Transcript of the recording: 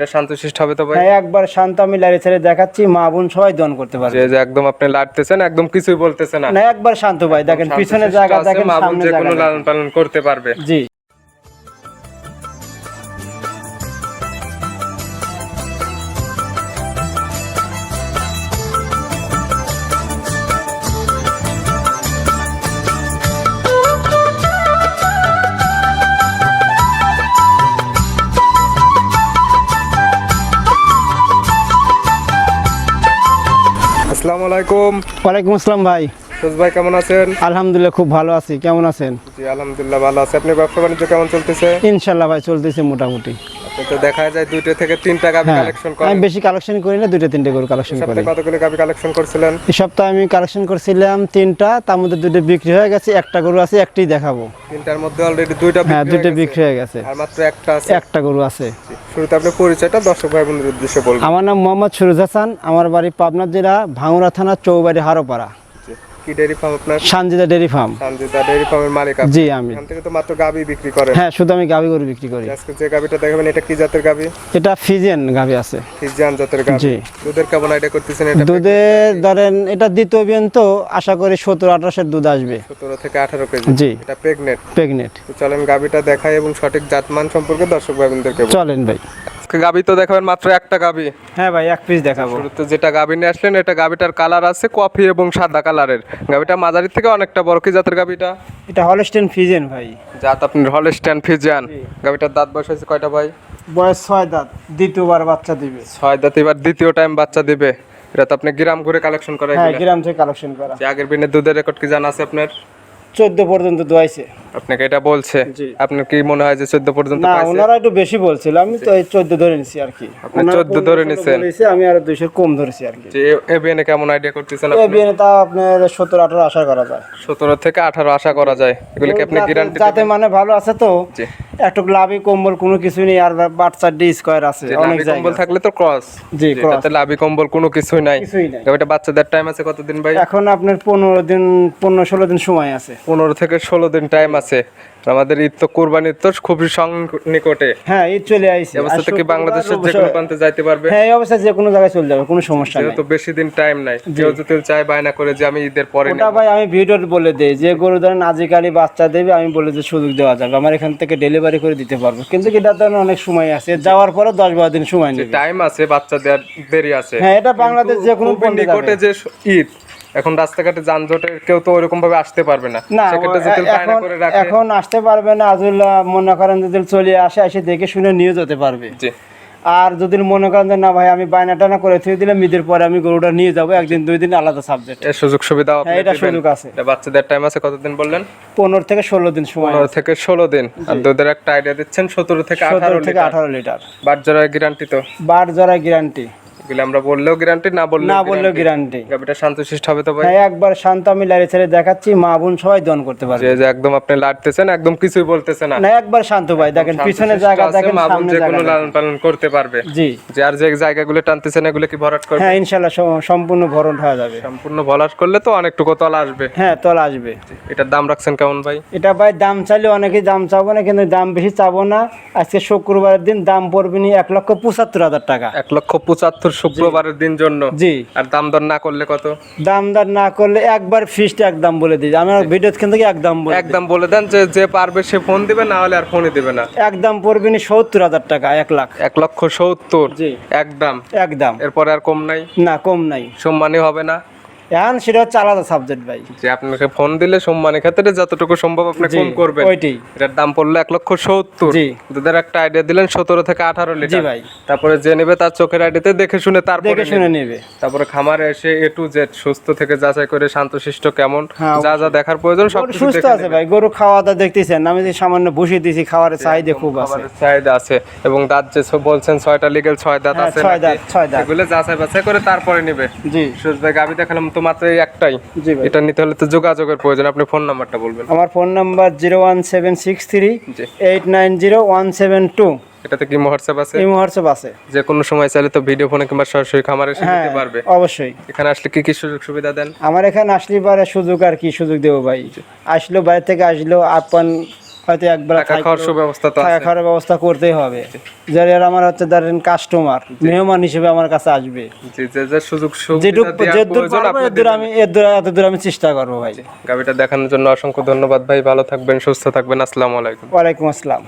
গাবিটা শান্তশিষ্ট হবে তো ভাই? হ্যাঁ একবার শান্ত আমি লাড়ি ছেড়ে দেখাচ্ছি মা বোন সবাই দন করতে পারবে। যে যে একদম আপনি লাড়তেছেন একদম কিছুই বলতেছে না। না একবার শান্ত ভাই দেখেন পিছনে জায়গা দেখেন মা বোন যে কোনো। লালন পালন করতে পারবে। জি। আসসালামু আলাইকুম। ওয়ালাইকুম আসসালাম ভাই। সুজ ভাই কেমন আছেন? আলহামদুলিল্লাহ খুব ভালো আছি। কেমন আছেন? জি আলহামদুলিল্লাহ ভালো আছি। আপনি ব্যবসা বাণিজ্য কেমন চলতেছে? ইনশাল্লাহ ভাই চলতেছে মোটামুটি। তো দেখা যায় দুইটা থেকে তিনটা গাবি হ্যাঁ। কালেকশন আমি বেশি কালেকশন করি না দুইটা তিনটে করে কালেকশন করি। কতগুলো গাবি কালেকশন করছিলেন? এই সপ্তাহে আমি কালেকশন করছিলাম তিনটা তার মধ্যে দুটো বিক্রি হয়ে গেছে একটা গরু আছে একটাই দেখাবো। তিনটার মধ্যে অলরেডি দুইটা হ্যাঁ হয়ে বিক্রি গেছে। হয়ে গেছে। আর মাত্র একটা আছে। একটা গরু আছে। শুরুতে আপনি পরিচয়টা দর্শক ভাই বোনদের উদ্দেশ্যে বলবেন। আমার নাম মোহাম্মদ সুরুজ হাসান আমার বাড়ি পাবনা জেলা ভাঙুরা থানা চৌবাড়ি হারোপাড়া। কি ডেয়ারি ফার্ম আপনার? সানজিদা ফার্ম সানজিদা ডেয়ারি ফার্মের মালিক আপনি? জি আমি এখান থেকে তো মাত্র গাবি বিক্রি করেন। হ্যাঁ শুধু আমি গরু বিক্রি করি। আজকে যে গাবিটা দেখাবেন এটা কি জাতের গাবি এটা ফিজিয়ান আছে। ফিজিয়ান জাতের গাবি জি। দুধের কেমন আইডিয়া করতেছেন এটা? দুধের ধরেন এটা দ্বিতীয় বিয়ন তো আশা করি সতেরো আঠাশের দুধ আসবে। সতেরো থেকে আঠারো কেজি। জি। এটা তো চলেন গাবিটা দেখাই এবং সঠিক জাতমান সম্পর্কে দর্শক ভাই চলেন ভাই। আজকে গাবি তো দেখাবেন মাত্র একটা গাবি। হ্যাঁ ভাই এক পিস দেখাবো। শুরুতে যেটা গাবি নিয়ে আসলেন এটা গাবিটার কালার আছে কফি এবং সাদা কালারের গাবিটা মাঝারি থেকে অনেকটা বড়। কি জাতের গাবিটা? এটা হলস্টেন ফিজেন ভাই। জাত আপনার হলস্ট্যান্ড ফিজিয়ান গাবিটার দাঁত বয়স হয়েছে কয়টা ভাই? বয়স ছয় দাঁত। দ্বিতীয়বার বাচ্চা দিবে। ছয় দাঁত এবার দ্বিতীয় টাইম বাচ্চা দিবে। এটা তো আপনি গ্রাম ঘুরে কালেকশন করে হ্যাঁ গ্রাম থেকে কালেকশন করা। আগের বিনের দুধের রেকর্ড কি জানা আছে আপনার? চোদ্দ পর্যন্ত দোয়াইছে। আপনাকে এটা বলছে। আপনার কি মনে হয় যে চোদ্দ পর্যন্ত না ওনারা একটু বেশি বলছিল আমি তো এই চোদ্দ ধরে নিছি আর কি। আপনি ওনারা 14 ধরে 15 নিছেন। আমি আর দুইশো কম ধরেছি আর কি। যে এবিএনে কেমন আইডিয়া করতেছেন এই বিয়ে তা আপনার সত্তর আঠারো আশা করা যায়। সতেরো থেকে আঠারো আশা করা যায়। এগুলি কি আপনি গ্যারান্টি যাতে মানে ভালো আছে তো জি। একটু লাভি কম্বল কোনো কিছু নেই আর বাচ্চার ডি স্কোয়ার আছে অনেক জায়গা কম্বল থাকলে তো ক্রস জি cross। তাতে লাভি কম্বল কোনো কিছুই নাই। গাবিটা বাচ্চাদের টাইম আছে কতদিন ভাই? এখন আপনার পনেরো দিন পনেরো ষোলো দিন সময় আছে। পনেরো থেকে ষোলো দিন টাইম আছে আর আমাদের ঈদ তো কোরবানির তো খুবই নিকটে। হ্যাঁ ঈদ চলে আইছে। আর কি বাংলাদেশের যে কোনো প্রান্তে যাইতে পারবে? হ্যাঁ এই অবস্থায় যে কোনো জায়গায় চলে যাবে কোনো সমস্যা নেই। যেহেতু বেশি দিন টাইম নাই কেউ যদি চায় বায়না করে যে আমি ঈদের পরে ওটা ভাই আমি ভিডিওতে বলে দেই যে গরু ধরেন আজিকালি বাচ্চা দেবে আমি বলে যে সুযোগ দেওয়া যাবে আমার এখান থেকে ডেলিভারি করে দিতে পারব। কিন্তু এটা ধরেন অনেক সময় আছে যাওয়ার পরে দশ বারো দিন সময় নেবে। টাইম আছে বাচ্চা দেওয়ার দেরি আছে। হ্যাঁ এটা বাংলাদেশ যে কোনো নিকটে যে ঈদ এখন রাস্তাঘাটে যানজটের কেউ তো ওইরকম ভাবে আসতে পারবে না। না সেক্ষেত্রে যদি বায়না এখন করে রাখে এখন আসতে পারবে না আজুল্লাহ মনে করেন যদি চলে আসে এসে দেখে শুনে নিয়ে যেতে পারবে। জি। আর যদি মনে করেন যে না ভাই আমি বায়না টানা করে থুয়ে দিলাম ঈদের পরে আমি গরুটা নিয়ে যাব একদিন দুই দিন আলাদা সাবজেক্ট এর সুযোগ সুবিধা আপনি হ্যাঁ এটা সুযোগ আছে। এটা বাচ্চাদের টাইম আছে কতদিন বললেন? পনেরো থেকে ষোলো দিন সময় পনেরো থেকে ষোলো দিন। আর দুধের একটা আইডিয়া দিচ্ছেন সতেরো থেকে আঠারো সতেরো থেকে লিটার। আঠারো লিটার। বাট জরার গ্যারান্টি তো? বার জরায় গ্যারান্টি এগুলো আমরা বললেও গ্যারান্টি না বললেও না বললেও গ্যারান্টি গাবিটা শান্তশিষ্ট হবে তো ভাই? হ্যাঁ একবার শান্ত আমি লাড়ি ছেড়ে দেখাচ্ছি মা বোন সবাই দন করতে পারবে। যে একদম আপনি লাড়তেছেন একদম কিছুই বলতেছে না। না একবার শান্ত ভাই দেখেন পিছনে জায়গা দেখেন সামনে জায়গা কোনো লালন পালন করতে পারবে। জি। যে আর যে জায়গাগুলো টানতেছেন এগুলো কি ভরাট করবে? হ্যাঁ ইনশাল্লাহ সম্পূর্ণ ভরণ হয়ে যাবে। সম্পূর্ণ ভরাট করলে তো অনেকটুকু তলা আসবে। হ্যাঁ তল আসবে। এটার দাম রাখছেন কেমন ভাই? এটা ভাই দাম চাইলে অনেকেই দাম চাবো না কিন্তু দাম বেশি চাবো না। আজকে শুক্রবারের দিন দাম পড়বে নি এক লক্ষ পঁচাত্তর হাজার টাকা। এক লক্ষ পঁচাত্তর শুক্রবারের দিন জন্য। জি। আর দাম দর না করলে কত? দাম দর না করলে একবার ফিস্ট একদম বলে দিই। আমি ভিডিও কিন্তু একদম বলে। একদম বলে দেন যে যে পারবে সে ফোন দিবে না হলে আর ফোনই দিবে না। একদম পড়বে নি সত্তর হাজার টাকা এক লাখ। এক লক্ষ সত্তর। জি। একদম একদম এরপরে আর কম নাই? না কম নাই। সম্মানই হবে না। এখন সেটা হচ্ছে আলাদা সাবজেক্ট ভাই। যে আপনাকে ফোন দিলে সম্মানের ক্ষেত্রে যতটুকু সম্ভব আপনি কম করবেন। ওইটাই। এটার দাম পড়ল এক লক্ষ সত্তর। জি। দুধের একটা আইডিয়া দিলেন সতেরো থেকে আঠারো জি লিটার। ভাই। তারপরে যে নেবে তার চোখের আইডিতে দেখে শুনে তারপরে দেখে শুনে নেবে। তারপরে খামারে এসে এ টু জেড সুস্থ থেকে যাচাই করে শান্তশিষ্ট কেমন হ্যাঁ, যা যা দেখার প্রয়োজন সব সুস্থ আছে ভাই গরু খাওয়া দাওয়া দেখতেছেন আমি যে সামান্য বসিয়ে দিয়েছি খাওয়ার চাহিদা খুব আছে। চাহিদা আছে এবং দাঁত যে বলছেন ছয়টা লিগেল ছয় দাঁত হ্যাঁ, আছে ছয় দাঁত, ছয় দাঁত। এগুলো যাচাই বাছাই করে তারপরে নিবে। জি। সুজ ভাই গাবি দেখালাম তো মাত্র একটাই? এটা নিতে হলে তো যোগাযোগের প্রয়োজন। আপনি ফোন নাম্বারটা বলবেন। আমার phone number zero one seven six three eight nine zero one seven two. এটাতে কি হোয়াটসঅ্যাপ আছে? এই হোয়াটসঅ্যাপ আছে। যে কোনো সময় চাইলে তো ভিডিও ফোনে কিংবা সরাসরি খামারে এসে হ্যাঁ নিতে পারবে। অবশ্যই। এখানে আসলে কি কি সুযোগ সুবিধা দেন? আমার এখানে আসলে পারে সুযোগ আর কি সুযোগ দেবো ভাই। আসলো বাইরে থেকে আসলো আপন হয়তো একবার থাকা খাওয়ার সুব্যবস্থা তো থাকা খাওয়ার ব্যবস্থা করতেই হবে। যারা আমার হচ্ছে ধরেন কাস্টমার মেহমান হিসেবে আমার কাছে আসবে। জি যে যে সুযোগ যেটুক পারব আমি আমি চেষ্টা করব ভাই। গাভিটা দেখানোর জন্য অসংখ্য ধন্যবাদ ভাই ভালো থাকবেন সুস্থ থাকবেন আসসালামু আলাইকুম। ওয়ালাইকুম আসসালাম।